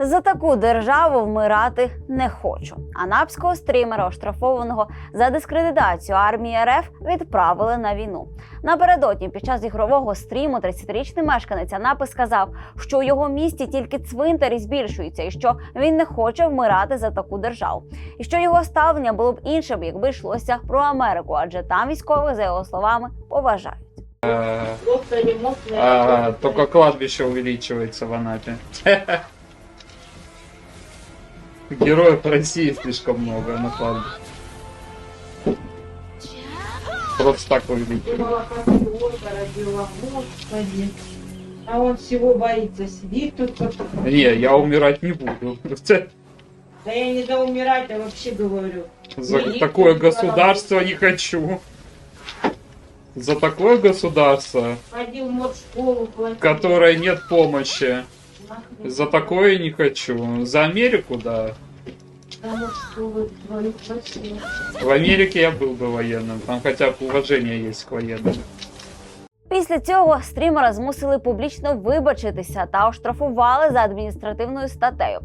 За таку державу вмирати не хочу. Анапського стрімера, оштрафованого за дискредитацію армії РФ, відправили на війну. Напередодні під час ігрового стріму 30-річний мешканець Анапи сказав, що у його місті тільки цвинтарі збільшуються, і що він не хоче вмирати за таку державу. І що його ставлення було б іншим, якби йшлося про Америку, адже там військових, за його словами, поважають. Работы. только кладбище увеличивается в Анапе. Героев России слишком много на кладбище. Просто так господи. А он всего боится, сидит тут как... Не, я умирать не буду. Да я не за умирать, а вообще говорю. За Не такое государство не хочу. За такое государство, Ходил в школу, платил. которое нет помощи. Нахрен. За такое не хочу. За Америку, да. Да моршколу твою платил. В Америке я был бы военным. Там хотя бы уважение есть к военным. Після цього стрімера змусили публічно вибачитися та оштрафували за адміністративною статтею.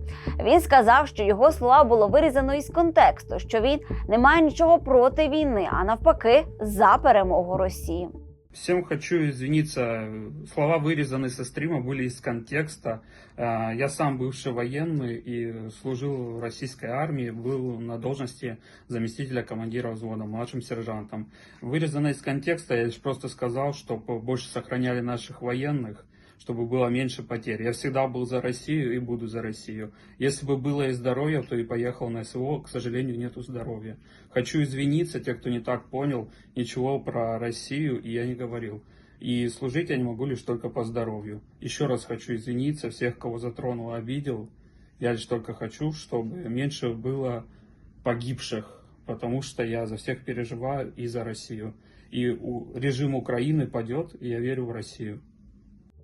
Він сказав, що його слова було вирізано із контексту, що він не має нічого проти війни, а навпаки, за перемогу Росії. Всем хочу извиниться. Слова вырезаны со стрима, были из контекста. Э, Я сам бывший военный и служил в российской армии, был на должности заместителя командира взвода, младшим сержантом. Вырезано из контекста, я лишь просто сказал, чтобы больше сохраняли наших военных, чтобы было меньше потерь. Я всегда был за Россию и буду за Россию. Если бы было и здоровье, то и поехал на СВО. К сожалению, нету здоровья. Хочу извиниться, те, кто не так понял, ничего про Россию и я не говорил. И служить я не могу лишь только по здоровью. Еще раз хочу извиниться всех, кого затронул, обидел. Я лишь только хочу, чтобы меньше было погибших, потому что я за всех переживаю и за Россию. И режим Украины падет, и я верю в Россию.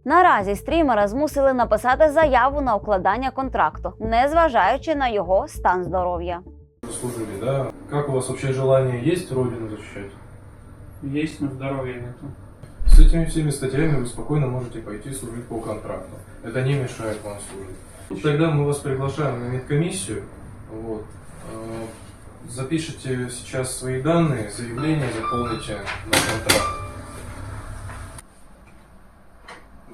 Наразі стрімера змусили написати заяву на укладання контракту, незважаючи на його стан здоров'я. служили, да? Как у вас вообще желание есть Родину защищать? Есть, но здоровья нету. С этими всеми статьями вы спокойно можете пойти служить по контракту. Это не мешает вам служить. Тогда мы вас приглашаем на медкомиссию. Вот. Э, Запишите сейчас свои данные, заявление заполните на контракт.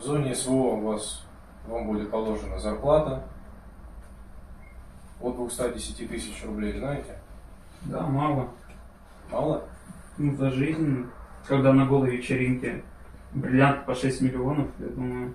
В зоне СВО у вас вам будет положена зарплата от 210 тысяч рублей, знаете? Да, мало. Мало? Ну, за жизнь, когда на голой вечеринке бриллиант по 6 миллионов, я думаю,